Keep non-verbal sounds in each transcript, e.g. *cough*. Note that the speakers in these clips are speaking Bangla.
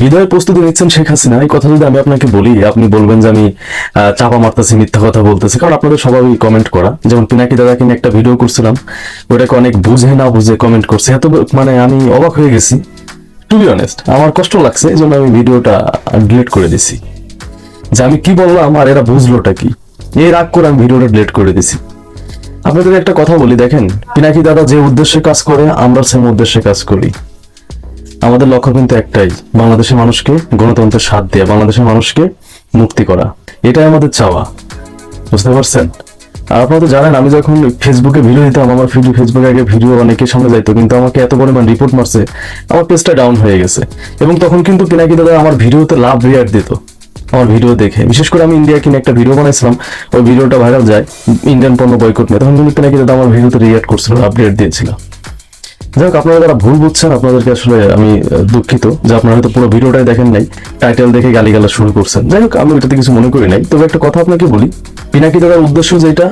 বিদায়ের প্রস্তুতি নিচ্ছেন শেখ হাসিনা। এই কথা যদি আমি আপনাকে বলি, আপনি বলবেন যে আমি চাপা মারতেছি, মিথ্যা কথা বলতেছি। কারণ আপনাদের সবাই কমেন্ট করা। যেমন পিনাকি দাদাকে নিয়ে একটা ভিডিও করছিলাম। ওটাকে অনেক বুঝে না বুঝে কমেন্ট করছে। এত মানে আমি অবাক হয়ে গেছি। টু বি অনেস্ট আমার কষ্ট লাগছে, এই জন্য আমি ভিডিওটা ডিলিট করে দিছি। যে আমি কি বললাম আর এরা বুঝলোটা কি? এই রাগ করে আমি ভিডিওটা ডিলিট করে দিছি। আপনাদের একটা কথা বলি, দেখেন, পিনাকি দাদা যে উদ্দেশ্যে কাজ করে আমরা সেম উদ্দেশ্যে কাজ করি। আমাদের লক্ষ্য কিন্তু একটাই, বাংলাদেশের মানুষকে গণতন্ত্রের স্বাদ দেওয়া বাংলাদেশের মানুষকে মুক্তি করা। এটাই আমাদের চাওয়া। বুঝতে পারছেন? আর আপনারা তো জানেন, আমি যখন ফেসবুকে ভিডিও দিতাম, আমার ভিডিও ফেসবুকে আগে ভিডিও অনেকের সামনে যাইতো, কিন্তু আমাকে এত পরিমাণ রিপোর্ট মারছে, আমার পেজটা ডাউন হয়ে গেছে। এবং তখন কিন্তু পিনাকি দাদা আমার ভিডিওতে লাভ রিয়াক্ট দিত, আমার ভিডিও দেখে। বিশেষ করে আমি ইন্ডিয়া কিনে একটা ভিডিও বানাইছিলাম, ওই ভিডিওটা ভাইরাল যায় ইন্ডিয়ান পণ্য বয়কট নিয়ে। তখন কিন্তু পিনাকি দাদা আমার ভিডিওতে রিয়াক্ট করছিল রিয়াক্ট দিয়েছিল। যাই হোক আপনারা যারা ভুল বুঝছেন, আপনাদেরকে আসলে আমি দুঃখিত যে আপনারা হয়তো পুরো ভিডিওটাই দেখেন নাই, টাইটেল দেখে গালি গালিগালা শুরু করছেন। যাই হোক আমি এটাতে কিছু মনে করি নাই। তবে একটা কথা আপনাকে বলি, পিনাকি দাদার উদ্দেশ্য যেটা,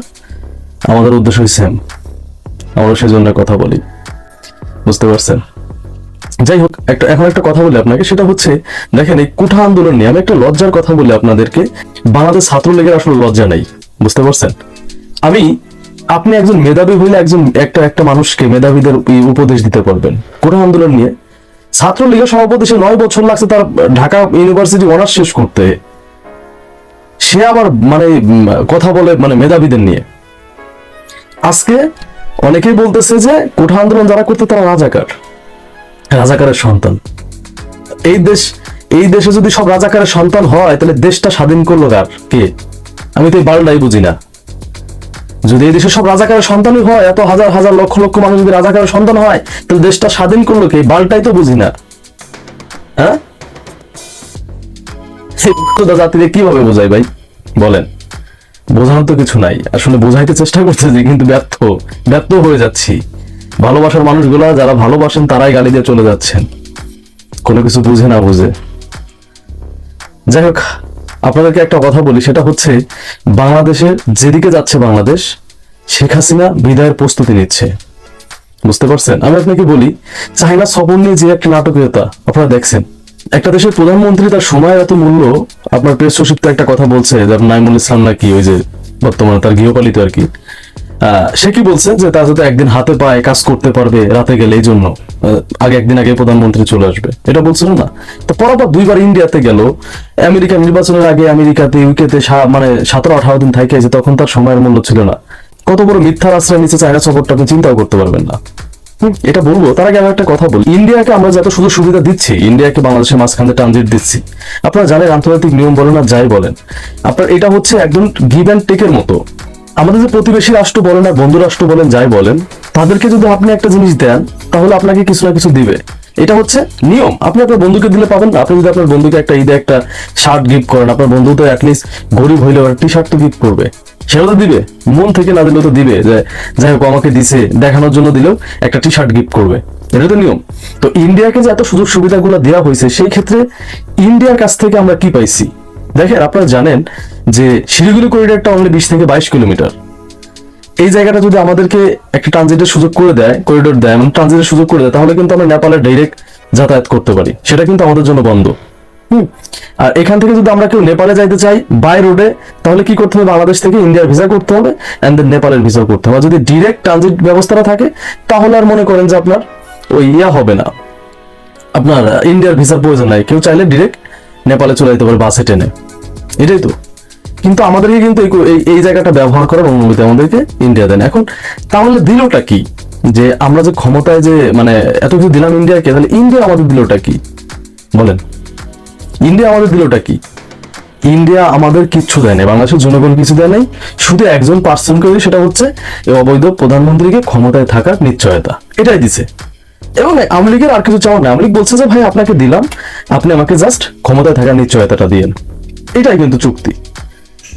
আমাদের উদ্দেশ্য সেম আমরা সেজন্য কথা বলি। বুঝতে পারছেন? যাই হোক একটা, এখন একটা কথা বলি আপনাকে, সেটা হচ্ছে, দেখেন এই কুঠা আন্দোলন নিয়ে আমি একটা লজ্জার কথা বলি আপনাদেরকে। বাংলাদেশ ছাত্রলীগের আসলে লজ্জা নাই। বুঝতে পারছেন? আমি আপনি একজন মেধাবী হইলে একজন একটা একটা মানুষকে মেধাবীদের উপদেশ দিতে পারবেন। কোটা আন্দোলন নিয়ে ছাত্রলীগের সভাপতি সে নয় বছর লাগছে তার ঢাকা ইউনিভার্সিটি অনার্স শেষ করতে। সে আবার মানে কথা বলে মানে মেধাবীদের নিয়ে। আজকে অনেকেই বলতেছে যে কোঠা আন্দোলন যারা করতে তারা রাজাকার। রাজাকারের সন্তান। এই দেশ এই দেশে যদি সব রাজাকারের সন্তান হয়, তাহলে দেশটা স্বাধীন করল কার? কে? আমি তো এই বুঝি না। যদি এই দেশে সব রাজাকারের সন্তানই হয়, এত হাজার হাজার লক্ষ লক্ষ মানুষ যদি রাজাকারের সন্তান হয়, তাহলে দেশটা স্বাধীন করল কে? বালটাই তো বুঝি না। হ্যাঁ? জাতিকে কীভাবে বোঝাই ভাই? বলেন। বোঝানোর তো কিছু নাই। আসলে বোঝাইতে চেষ্টা করতেছি, কিন্তু ব্যর্থ। ব্যর্থ হয়ে যাচ্ছি। ভালোবাসার মানুষগুলা যারা ভালোবাসেন, তারাই গালি দিয়ে চলে যাচ্ছেন। কোনো কিছু বুঝে না বুঝে। যাই হোক আপনাদেরকে একটা কথা বলি, সেটা হচ্ছে বাংলাদেশের যেদিকে যাচ্ছে বাংলাদেশ, শেখ হাসিনা বিদায়ের প্রস্তুতি নিচ্ছে। বুঝতে পারছেন? আমি আপনাকে বলি চাইনা সফর নিয়ে যে একটা নাটকীয়তা, আপনারা দেখছেন। একটা দেশের প্রধানমন্ত্রী তার সময়ের এত মূল্য, আপনার প্রেস সচিব একটা কথা বলছে, যে নাইমুল ইসলাম নাকি ওই যে বর্তমানে তার গৃহপালিত আর কি। সে কি বলছে? যে তার যাতে একদিন হাতে পায়ে কাজ করতে পারবে রাতে গেলে, এই জন্য। আগে একদিন আগে প্রধানমন্ত্রী চলে আসবে। এটা বলছিল না? তো পরপর দুইবার ইন্ডিয়াতে গেল। আমেরিকা নির্বাচনের আগে আমেরিকাতে ইউকেতে মানে সতেরো, আঠারো দিন থাকে যে তখন তার সময়ের মূল্য ছিল না। কত বড় মিথ্যার আশ্রয় নিচে চায়না সফরটা আপনি চিন্তাও করতে পারবেন না। এটা বলব, তার আগে আমি একটা কথা বলি। ইন্ডিয়াকে আমরা যত সুযোগ সুবিধা দিচ্ছি, ইন্ডিয়াকে বাংলাদেশের মাঝখানে ট্রানজিট দিচ্ছি, আপনারা জানেন আন্তর্জাতিক নিয়ম বলেন আর যাই বলেন, আপনার এটা হচ্ছে একদম গিভ অ্যান্ড টেকের মতো। আমাদের যে প্রতিবেশী রাষ্ট্র বলেন আর বন্ধু রাষ্ট্র বলেন যাই বলেন, তাদেরকে যদি আপনি একটা জিনিস দেন, তাহলে আপনাকে কিছু না কিছু দিবে। এটা হচ্ছে নিয়ম। আপনি আপনার বন্ধুকে দিলে পাবেন আপনি যদি আপনার বন্ধুকে একটা ঈদে একটা শার্ট গিফট করেন, আপনার বন্ধু তো অ্যাটলিস্ট গরিব হইলেও টি শার্ট তো গিফট করবে। সেটা তো দিবে। মন থেকে না দিলেও তো দিবে যে, যাই হোক, আমাকে দিছে, দেখানোর জন্য দিলেও একটা টি শার্ট গিফট করবে। এটা তো নিয়ম। তো ইন্ডিয়াকে যে এত সুযোগ সুবিধাগুলো দেওয়া হয়েছে, সেই ক্ষেত্রে ইন্ডিয়ার কাছ থেকে আমরা কি পাইছি? দেখেন, আপনারা জানেন যে শিলিগুড়ি করিডোরটা অনলি বিশ থেকে বাইশ কিলোমিটার। এই জায়গাটা যদি আমাদেরকে একটা ট্রানজিটের সুযোগ করে দেয় করিডোর দেয়, এবং ট্রানজিটের সুযোগ করে দেয়, তাহলে কিন্তু আমরা নেপালে ডাইরেক্ট যাতায়াত করতে পারি। সেটা কিন্তু আমাদের জন্য বন্ধ। হুম? আর এখান থেকে যদি আমরা কেউ নেপালে যাইতে চাই বাই রোডে তাহলে কি করতে হবে? বাংলাদেশ থেকে ইন্ডিয়ার ভিসা করতে হবে অ্যান্ড দেন নেপালের ভিসা করতে হবে। যদি ডিরেক্ট ট্রানজিট ব্যবস্থাটা থাকে, তাহলে আর মনে করেন যে আপনার ওই ইয়া হবে না। আপনার ইন্ডিয়ার ভিসার প্রয়োজন নাই। কেউ চাইলে ডিরেক্ট নেপালে চলে যেতে পারে বাসে, ট্রেনে। এটাই তো। কিন্তু আমাদেরকে কিন্তু এই- জায়গাটা ব্যবহার করার অনুমতি আমাদেরকে ইন্ডিয়া দেন। এখন তাহলে দিলটা কি? যে আমরা যে ক্ষমতায় যে মানে এত কিছু দিলাম ইন্ডিয়াকে তাহলে ইন্ডিয়া আমাদের দিলটা কি? বলেন। ইন্ডিয়া আমাদের দিলটা কি? ইন্ডিয়া আমাদের কিচ্ছু দেয় নাই। বাংলাদেশের জনগণ কিছু দেয় নাই। শুধু একজন পার্সনকে সেটা হচ্ছে অবৈধ প্রধানমন্ত্রীকে ক্ষমতায় থাকার নিশ্চয়তা। এটাই দিছে। এবং আওয়ামী লীগের আর কিছু চাওয়া না আওয়ামী লীগ বলছে যে, ভাই, আপনাকে দিলাম। আপনি আমাকে জাস্ট ক্ষমতায় থাকার নিশ্চয়তাটা দিয়েন। এটাই কিন্তু চুক্তি।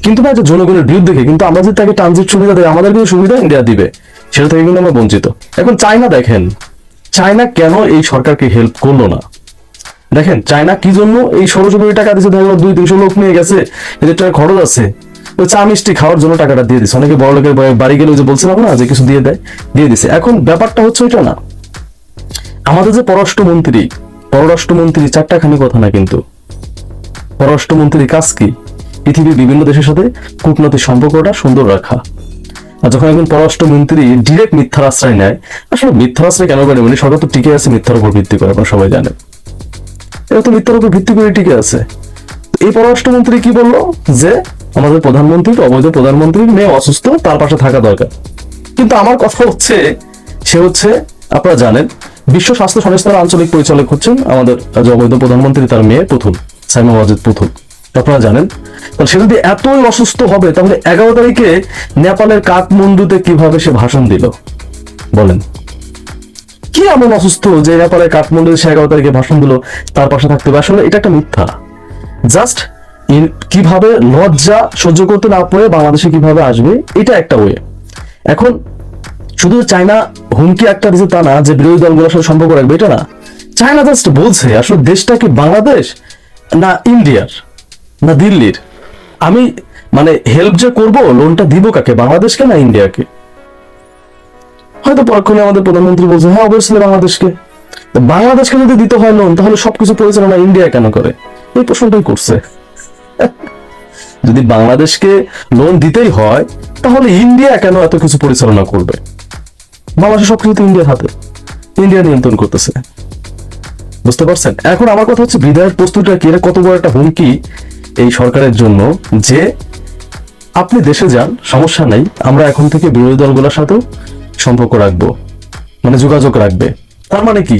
কিন্তু ভাই, এটা জনগণের বিরুদ্ধে কিন্তু আমরা যদি তাকে ট্রানজিট সুবিধা দেয়, আমাদের কিন্তু সুবিধা ইন্ডিয়া দিবে। সেটা থেকে কিন্তু আমরা বঞ্চিত। এখন চায়না দেখেন চায়না কেন এই সরকারকে হেল্প করল না? দেখেন চায়না কি জন্য এই ষোলোশো কোটি টাকা দিচ্ছে দেখা দুই তিনশো লোক নিয়ে গেছে, এদের টাকা খরচ আছে। ওই চা মিষ্টি খাওয়ার জন্য টাকাটা দিয়ে দিচ্ছে অনেকে বড় লোকের বাড়ি গেলে যে বলছিলাম না, যে কিছু দিয়ে দেয়, দিয়ে দিছে। এখন ব্যাপারটা হচ্ছে ওইটা না। আমাদের যে পররাষ্ট্রমন্ত্রী পররাষ্ট্রমন্ত্রী চারটাখানি কথা না কিন্তু। পররাষ্ট্রমন্ত্রীর কাজ কি? পৃথিবীর বিভিন্ন দেশের সাথে কূটনৈতিক সম্পর্কটা সুন্দর রাখা। আর যখন একজন পররাষ্ট্রমন্ত্রী ডিরেক্ট মিথ্যার আশ্রয় নেয়, আসলে মিথ্যার আশ্রয় কেন করে? মানে সরকার তো টিকে আছে মিথ্যার উপর ভিত্তি করে, আপনারা সবাই জানেন। এটা তো মিথ্যার উপর ভিত্তি করে টিকে আছে। এই পররাষ্ট্রমন্ত্রী কি বলল? যে আমাদের প্রধানমন্ত্রীর অবৈধ প্রধানমন্ত্রীর মেয়ে অসুস্থ, তার পাশে থাকা দরকার। কিন্তু আমার কথা হচ্ছে, সে হচ্ছে, আপনারা জানেন বিশ্ব স্বাস্থ্য সংস্থার আঞ্চলিক পরিচালক হচ্ছেন আমাদের অবৈধ প্রধানমন্ত্রী, তার মেয়ে পুতুল সাইমা ওয়াজিদ পুতুল আপনারা জানেন? তাহলে সে যদি এতই অসুস্থ হবে, তাহলে এগারো তারিখে নেপালের কাঠমান্ডুতে কীভাবে সে ভাষণ দিল? বলেন। কি এমন অসুস্থ যে নেপালের কাঠমান্ডুতে সে এগারো তারিখে ভাষণ দিল, তার পাশে থাকতে হবে? আসলে এটা একটা মিথ্যা। জাস্ট কীভাবে লজ্জা সহ্য করতে না পারে বাংলাদেশে কীভাবে আসবে, এটা একটা ওয়ে এখন শুধু চায়না হুমকি একটা দিচ্ছে তা না, যে বিরোধী দলগুলোর সাথে সম্পর্ক রাখবে, এটা না। চায়না জাস্ট বলছে, আসলে দেশটা কি বাংলাদেশ না ইন্ডিয়ার, না দিল্লির? আমি মানে হেল্প যে করব লোনটা দিব কাকে, বাংলাদেশকে না ইন্ডিয়াকে? হয়তো পরক্ষণে আমাদের প্রধানমন্ত্রী বলছে হ্যাঁ অবশ্যই বাংলাদেশকে। বাংলাদেশকে যদি দিতে হয় লোন তাহলে সবকিছু পরিচালনা ইন্ডিয়া কেন করে? এই প্রশ্নটাই করছে। *laughs* যদি বাংলাদেশকে লোন দিতেই হয়, তাহলে ইন্ডিয়া কেন এত কিছু পরিচালনা করবে? বাংলাদেশ সবকিছু ইন্ডিয়ার হাতে ইন্ডিয়া নিয়ন্ত্রণ করতেছে। বুঝতে পারছেন? এখন আমার কথা হচ্ছে বিদায়ের প্রস্তুতিটা কি? কত বড় একটা হুমকি এই সরকারের জন্য যে আপনি দেশে যান, সমস্যা নেই, আমরা এখন থেকে বিরোধী দলগুলোর সাথেও সম্পর্ক রাখব। মানে যোগাযোগ রাখবে। তার মানে কি?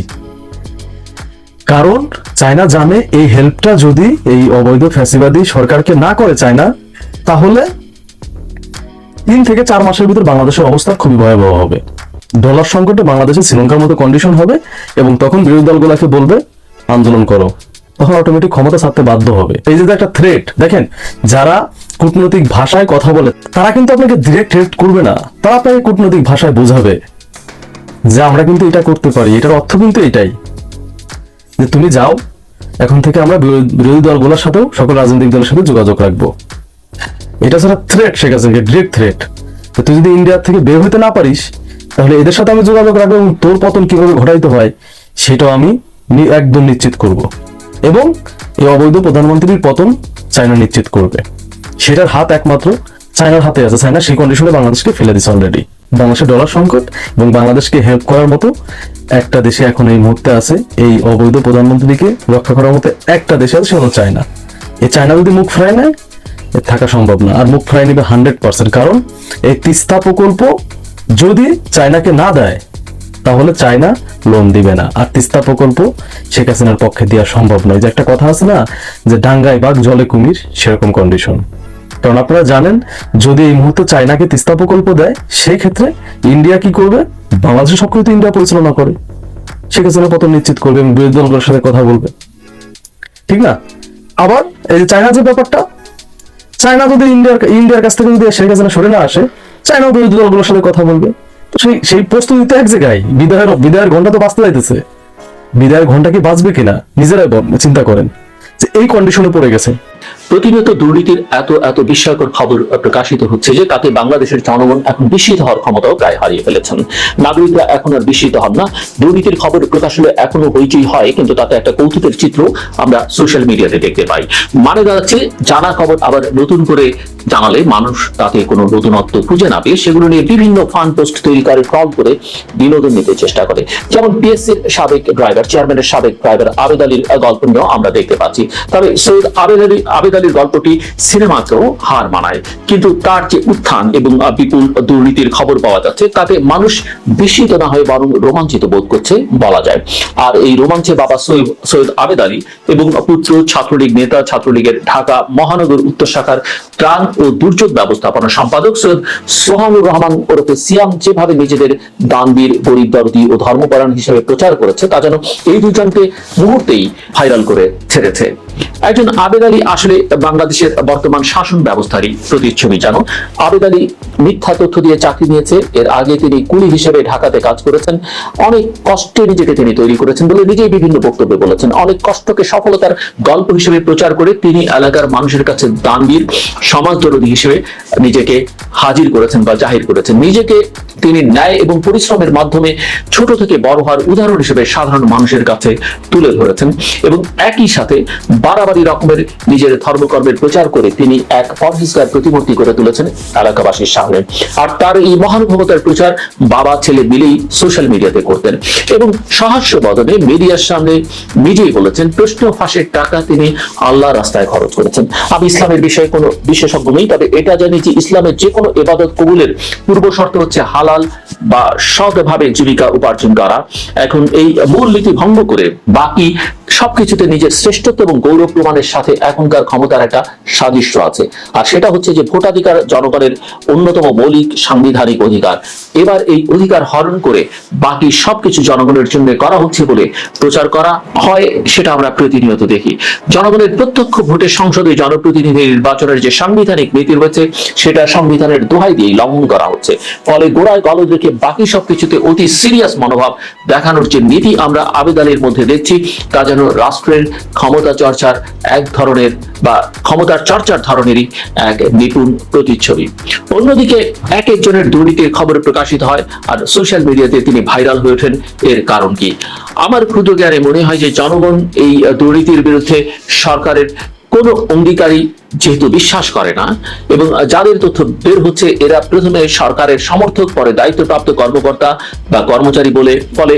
কারণ চায়না জানে এই হেল্পটা যদি এই অবৈধ ফ্যাসিবাদী সরকারকে না করে চায়না, তাহলে তিন থেকে চার মাসের ভিতর বাংলাদেশের অবস্থা খুবই ভয়াবহ হবে। ডলার সংকটে বাংলাদেশে শ্রীলঙ্কার মতো কন্ডিশন হবে এবং তখন বিরোধী দলগুলোকে বলবে, আন্দোলন করো। তখন অটোমেটিক ক্ষমতা ছাড়তে বাধ্য হবে। এই যে একটা থ্রেট দেখেন, যারা কূটনৈতিক ভাষায় কথা বলে, তারা কিন্তু আপনাকে ডিরেক্ট থ্রেট করবে না। তারা আপনাকে কূটনৈতিক ভাষায় বোঝাবে যে আমরা কিন্তু এটা করতে পারি। এটার অর্থ কিন্তু এটাই। যে তুমি যাও, এখন থেকে আমরা বিরোধী দলগুলোর সাথেও সকল রাজনৈতিক দলের সাথে যোগাযোগ রাখব। এটা ছাড়া থ্রেট শেখ হাসিনাকে ডিরেক্ট থ্রেট তুই যদি ইন্ডিয়ার থেকে বের হইতে না পারিস তাহলে এদের সাথে আমি যোগাযোগ রাখব এবং তোর পতন কীভাবে ঘটাইতে হয় সেটাও আমি একদম নিশ্চিত করব। এবং এই অবৈধ প্রধানমন্ত্রীর পতন চায়না নিশ্চিত করবে। সেটার হাত একমাত্র চায়নার হাতে আছে। চায়না সেই কন্ডিশনে বাংলাদেশকে ফেলে দিচ্ছে অলরেডি বাংলাদেশের ডলার সংকট এবং বাংলাদেশকে হেল্প করার মতো একটা দেশে এখন এই মুহূর্তে আছে এই অবৈধ প্রধানমন্ত্রীকে রক্ষা করার মতো একটা দেশে আছে সেটা চায়না। এই চায়না যদি মুখ ফেরায় নেয় থাকা সম্ভব না। আর মুখ ফেরাই নেবে হান্ড্রেড পার্সেন্ট কারণ এই তিস্তা প্রকল্প যদি চায়নাকে না দেয়, তাহলে চায়না লোন দিবে না। আর তিস্তা প্রকল্প শেখ হাসিনার পক্ষে দেওয়া সম্ভব নয়। যে একটা কথা আছে না, যে ডাঙ্গায় বাঘ, জলে কুমির, সেরকম কন্ডিশন কারণ আপনারা জানেন, যদি এই মুহূর্তে চায়নাকে তিস্তা প্রকল্প দেয়, সেক্ষেত্রে ইন্ডিয়া কি করবে? বাংলাদেশের সবকিছু ইন্ডিয়া পরিচালনা করে। শেখ হাসিনা পতন নিশ্চিত করবে এবং বিরোধী দলগুলোর সাথে কথা বলবে। ঠিক না? আবার এই যে চায়না যে ব্যাপারটা, চায়না যদি ইন্ডিয়ার ইন্ডিয়ার কাছ থেকে যদি শেখ হাসিনা সরে না আসে চায়নাও বিরোধী দলগুলোর সাথে কথা বলবে। তো সেই সেই প্রস্তুতি তো এক জায়গায়। বিদায়ের বিদায়ের ঘণ্টা তো বাঁচতে যাইতেছে বিদায়ের ঘণ্টা কি বাঁচবে কিনা? নিজেরাই চিন্তা করেন। যে এই কন্ডিশনে পড়ে গেছে। প্রতিনিয়ত দুর্নীতির এত এত বিস্ময়কর খবর প্রকাশিত হচ্ছে যে তাতে বাংলাদেশের জনগণ এখন বিস্মিত হওয়ার ক্ষমতাও প্রায় হারিয়ে ফেলেছেন। নাগরিকরা এখন আর বিস্মিত হন না। দুর্নীতির খবর প্রকাশ হলে এখনও হইচই হয়, কিন্তু তাতে একটা কৌতুকের চিত্র আমরা সোশ্যাল মিডিয়াতে দেখতে পাই। মানে দাঁড়াচ্ছে, জানা খবর আবার নতুন করে জানালে মানুষ তাতে কোনো নতুনত্ব খুঁজে না পেয়ে সেগুলো নিয়ে বিভিন্ন ফান পোস্ট তৈরি করে, ট্রল করে বিনোদন নিতে চেষ্টা করে। যেমন পিএসসির সাবেক ড্রাইভার চেয়ারম্যানের সাবেক ড্রাইভার আবেদ আলীর গল্প নিয়েও আমরা দেখতে পাচ্ছি। তবে সৈয়দ আবেদ আলী, আবেদ আলীর গল্পটি সিনেমাকেও হার মানায়। কিন্তু তার যে উত্থান এবং বিপুল দুর্নীতির খবর পাওয়া যাচ্ছে, তাতে মানুষ বিস্মিত না হয়ে বরং রোমাঞ্চিত বোধ করছে বলা যায়। আর এই রোমাঞ্চে বাবা সৈয়দ আবেদ আলী এবং পুত্র ছাত্রলীগ, নেতা ছাত্রলীগের ঢাকা মহানগর উত্তর শাখার ত্রাণ ও দুর্যোগ ব্যবস্থাপনা সম্পাদক সৈয়দ সোহানুর রহমান ওরফে সিয়াম যেভাবে নিজেদের দানবীর, গরিব দরদি ও ধর্মপরায়ণ হিসেবে প্রচার করেছে, তা যেন এই দুজনকে মুহূর্তেই ভাইরাল করে ছেড়েছে। একজন আবেদ আলী আসলে বাংলাদেশের বর্তমান শাসন ব্যবস্থারই প্রতিচ্ছবি, জানো? আবেদ আলী মিথ্যা তথ্য দিয়ে চাকরি নিয়েছে। এর আগে তিনি কুলি হিসেবে ঢাকাতে কাজ করেছেন। অনেক কষ্টে নিজেকে তিনি তৈরি করেছেন বলে নিজেই বিভিন্ন বক্তব্যে বলেছেন। অনেক কষ্টকে সফলতার গল্প হিসেবে প্রচার করে তিনি এলাকার মানুষের কাছে দানবীর, সমাজদরদী হিসেবে নিজেকে হাজির করেছেন বা জাহির করেছেন। নিজেকে তিনি ন্যায় এবং পরিশ্রমের মাধ্যমে ছোট থেকে বড় হওয়ার উদাহরণ হিসেবে সাধারণ মানুষের কাছে তুলে ধরেছেন। এবং একই সাথে বাড়াবাড়ি রকমের নিজের ধর্মকর্মের প্রচার করে তিনি এক পরহেজগার প্রতিমূর্তি করে তুলেছেন এলাকাবাসীর সামনে। আর তার এই মহানুভবতার প্রচার বাবা, ছেলে মিলেই সোশ্যাল মিডিয়াতে করতেন এবং সহাস্য বদনে মিডিয়ার সামনে নিজেই বলেছেন, প্রশ্ন ফাঁসের টাকা তিনি আল্লাহ রাস্তায় খরচ করেছেন। আমি ইসলামের বিষয়ে কোনো বিশেষজ্ঞ নেই, তবে এটা জানি যে ইসলামের যে কোনো এবাদত কবুলের পূর্ব শর্ত হচ্ছে হালাল বা সৎভাবে জীবিকা উপার্জন করা। এখন এই মূল নীতি ভঙ্গ করে বাকি সবকিছুতে নিজের শ্রেষ্ঠত্ব এবং গৌরব প্রমাণের সাথে এখনকার ক্ষমতার একটা সাদৃশ্য আছে। আর সেটা হচ্ছে যে ভোটাধিকার জনগণের অন্যতম মৌলিক সাংবিধানিক অধিকার। এবার এই অধিকার হরণ করে বাকি সবকিছু জনগণের জন্য করা হচ্ছে বলে প্রচার করা হয়, সেটা আমরা প্রতিনিয়ত দেখি। জনগণের প্রত্যক্ষ ভোটে সংসদে জনপ্রতিনিধি নির্বাচনের যে সাংবিধানিক নীতি রয়েছে, সেটা সংবিধানের দোহাই দিয়ে লঙ্ঘন করা হচ্ছে। ফলে গোড়ায় গলদ রেখে বাকি সবকিছুতে অতি সিরিয়াস মনোভাব দেখানোর যে নীতি আমরা আবেদনের মধ্যে দেখছি, তা যেন রাষ্ট্রের ক্ষমতা চর্চার এক ধরনের বা ক্ষমতার চর্চার ধরনেরই এক নিপুণ প্রতিচ্ছবি। অন্যদিকে এক একজনের দুর্নীতির খবর প্রকাশিত হয় আর সোশ্যাল মিডিয়াতে তিনি ভাইরাল হয়ে ওঠেন। এর কারণ কি? আমার ক্ষুদ্র জ্ঞানে মনে হয় যে জনগণ এই দুর্নীতির বিরুদ্ধে সরকারের কোন অঙ্গীকারী যেহেতু বিশ্বাস করে না, এবং যাদের তথ্য বের হচ্ছে, এরা প্রথমে সরকারের সমর্থক, পরে দায়িত্বপ্রাপ্ত কর্মকর্তা বা কর্মচারী বলে, ফলে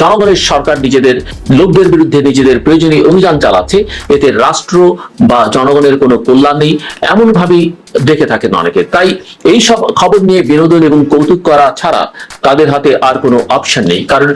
জনগণের সরকার নিজেদের লোকদের বিরুদ্ধে নিজেদের প্রয়োজনীয় অভিযান চালাচ্ছে, এতে রাষ্ট্র বা জনগণের কোনো কল্যাণ নেই এমন ভাবেই দেখে থাকেন অনেকে। তাই এই সব খবর নিয়ে বিনোদন এবং কৌতুক করা ছাড়া তাদের হাতে আর কোনো অপশন নেই, কারণ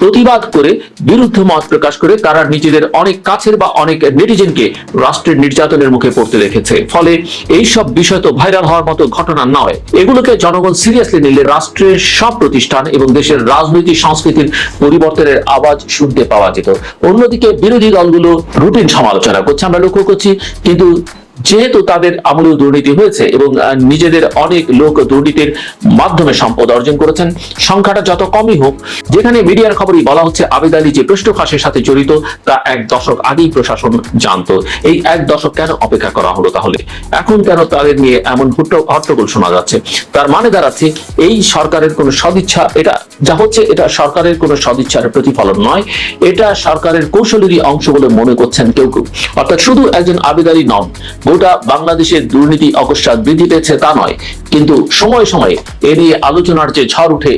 প্রতিবাদ করে বিরুদ্ধ মত প্রকাশ করে তারা নিজেদের অনেক কাছের বা অনেক নেটিজেনকে রাষ্ট্রের নির্যাতনের মুখে পড়তে দেখেছে। ফলে এই সব বিষয় তো ভাইরাল হওয়ার মতো ঘটনা নয়। এগুলোকে জনগণ সিরিয়াসলি নিলে রাষ্ট্রের সব প্রতিষ্ঠান এবং দেশের রাজনৈতিক সংস্কৃতির পরিবর্তনের আওয়াজ শুনতে পাওয়া যেত। অন্যদিকে বিরোধী দলগুলো রুটিন সমালোচনা করছে, আমরা লক্ষ্য করছি, কিন্তু যেহেতু তাদের আমলেও দুর্নীতি হয়েছে এবং নিজেদের অনেক লোক দুর্নীতির মাধ্যমে সম্পদ অর্জন করেছেন, সংখ্যাটা যত কমই হোক, যেখানে মিডিয়ার খবরই বলা হচ্ছে আবেদ আলী যে পৃষ্ঠ ফাঁসের সাথে জড়িত, তা এক দশক আগেই প্রশাসন জানতো। এই এক দশক কেন অপেক্ষা করা হলো তাহলে? এখন কেন তাদের নিয়ে এমন হুট্ট- হট্টগোল শোনা যাচ্ছে? তার মানে দাঁড়াচ্ছে, এই সরকারের কোনো সদিচ্ছা, এটা যা হচ্ছে, এটা সরকারের কোনো সদিচ্ছার প্রতিফলন নয়। এটা সরকারের কৌশলেরই অংশ বলে মনে করছেন কেউ কেউ। অর্থাৎ শুধু একজন আবেদারি নন গোটা বাংলাদেশের দুর্নীতি অকস্মাৎ বৃদ্ধি পেয়েছে তা নয়। কিন্তু সময় সময়ে এ নিয়ে আলোচনার যে ঝড় উঠে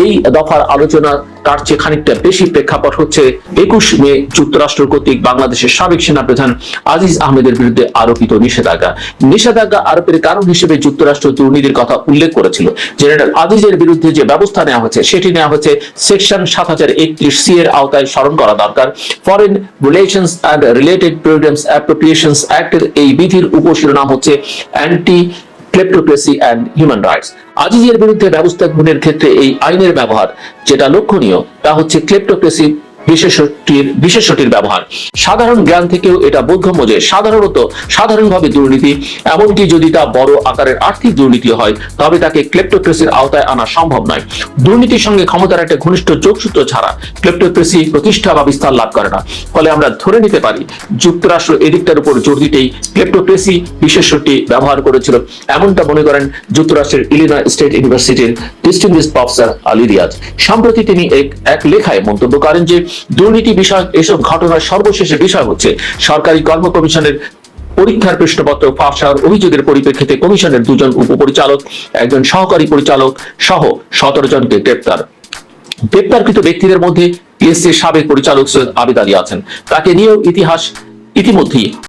এই দফার আলোচনা তার চেয়ে খানিকটা বেশি প্রেক্ষাপট হচ্ছে একুশ মে যুক্তরাষ্ট্র কর্তৃক বাংলাদেশের সাবেক সেনাপ্রধান আজিজ আহমেদের বিরুদ্ধে আরোপিত নিষেধাজ্ঞা। নিষেধাজ্ঞা আরোপের কারণ হিসেবে যুক্তরাষ্ট্র দুর্নীতির কথা উল্লেখ করেছিল। জেনারেল আজিজের বিরুদ্ধে যে ব্যবস্থা নেওয়া হয়েছে, সেটি নেওয়া হয়েছে সেকশন সাত হাজার একত্রিশ সি এর আওতায় স্মরণ করা দরকার। Foreign relations and related programs appropriations অ্যাক্টের এই বিধির উপশিরোনাম হচ্ছে anti kleptocracy and human rights আজিজের বিরুদ্ধে ব্যবস্থা গ্রহণের ক্ষেত্রে এই আইনের ব্যবহার, যেটা লক্ষণীয়, তা হচ্ছে ক্লেপ্টোক্রেসি বিশেষটির বিশেষটির ব্যবহার। সাধারণ জ্ঞান থেকেও এটা বোধগম্য যে সাধারণত সাধারণভাবে দুর্নীতি, এমনকি যদি তা বড় আকারের আর্থিক দুর্নীতি হয়, তবে তাকে ক্লেপ্টোক্রেসির আওতায় আনা সম্ভব নয়। দুর্নীতির সঙ্গে ক্ষমতার একটা ঘনিষ্ঠ যোগসূত্র ছাড়া ক্লেপ্টোক্রেসি প্রতিষ্ঠা বা বিস্তার লাভ করে না। ফলে আমরা ধরে নিতে পারি, যুক্তরাষ্ট্র এদিকটার উপর জোর দিতেই ক্লেপ্টোক্রেসি বিশেষটি ব্যবহার করেছিল। এমনটা মনে করেন যুক্তরাষ্ট্রের ইলিনয় স্টেট ইউনিভার্সিটির ডিস্টিংগুইশ প্রফেসর আলী রিয়াজ। সম্প্রতি তিনি এক এক লেখায় মন্তব্য করেন যে দুর্নীতি বিষয়ক এসব ঘটনার সর্বশেষে বিষয় হচ্ছে, সরকারি কর্ম কমিশনের পরীক্ষার পৃষ্ঠপত্র ফাঁস হওয়ার অভিযোগের পরিপ্রেক্ষিতে কমিশনের দুজন উপপরিচালক, একজন সহকারী পরিচালক সহ সতেরো জনকে গ্রেপ্তার। গ্রেপ্তারকৃত ব্যক্তিদের মধ্যে পিএসসির সাবেক পরিচালক সৈয়দ আবেদ আলী আছেন। তাকে নিয়েও ইতিহাস ইতিমধ্যেই